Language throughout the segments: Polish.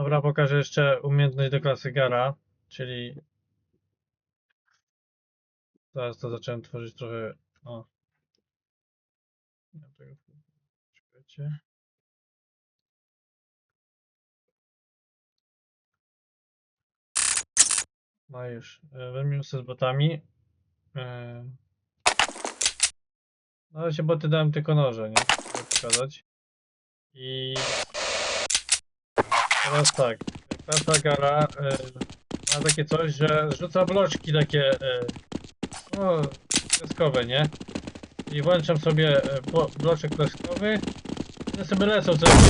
Dobra, pokażę jeszcze umiejętność do klasy Gara, czyli Zaraz to zacząłem tworzyć trochę. O. Czekajcie. No już. e, sobie z botami. E, Na razie boty dałem tylko noże, nie? Żeby pokazać. I teraz tak. Klasa Gara e, ma takie coś, że rzuca bloczki takie no, kreskowe, nie? I włączam sobie e, blo- bloczek kreskowy. One sobie lecą jakiś czas.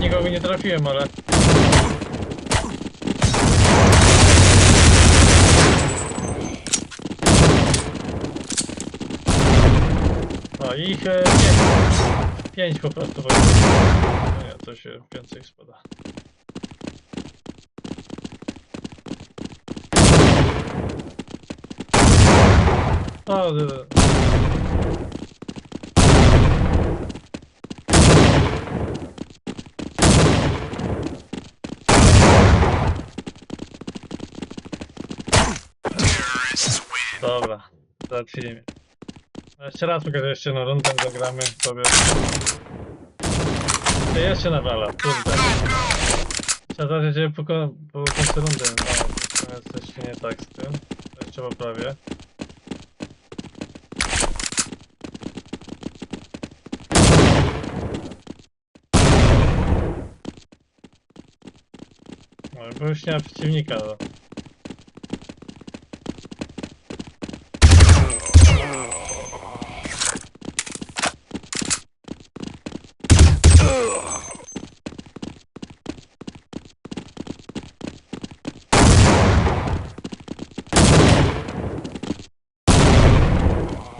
Nikogo nie trafiłem, ale... O, ich e, pięć. Pięć po prostu. Bo... To się więcej spada. D- Dobra, zacznijmy. Jeszcze raz pokażę jeszcze jedną rundę, zagramy sobie. Ty jeszcze nawala, kurde. Trzeba zacząć je po, ko- po końcu rundy. No, to jeszcze nie tak z tym. To Jeszcze poprawię. No, ma przeciwnika. No.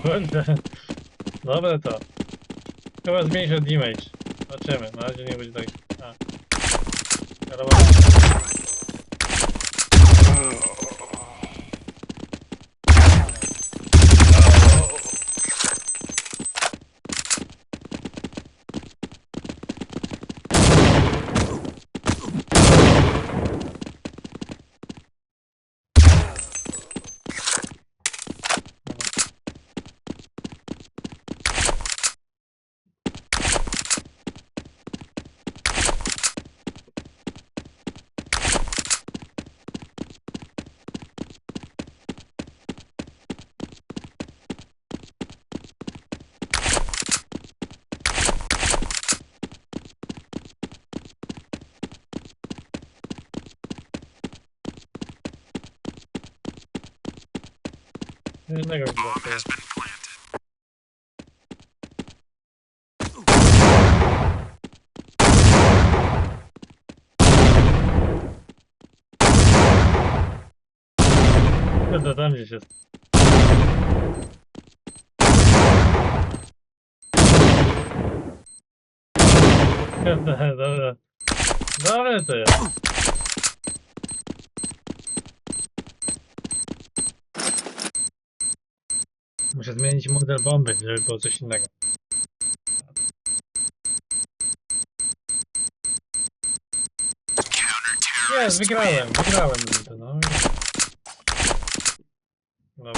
Kurde. Dobre to. Chyba zmniejszę damage. Zobaczymy. Na razie nie będzie tak. A. Wiadomo. Jednego mi brakuje. Kurde, tam gdzieś jest. Kurde, dobra. Dobre to Muszę zmienić model bomby, żeby było coś innego. Jest, wygrałem, wygrałem to, no. Dobra.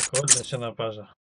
O kurde, się naparza.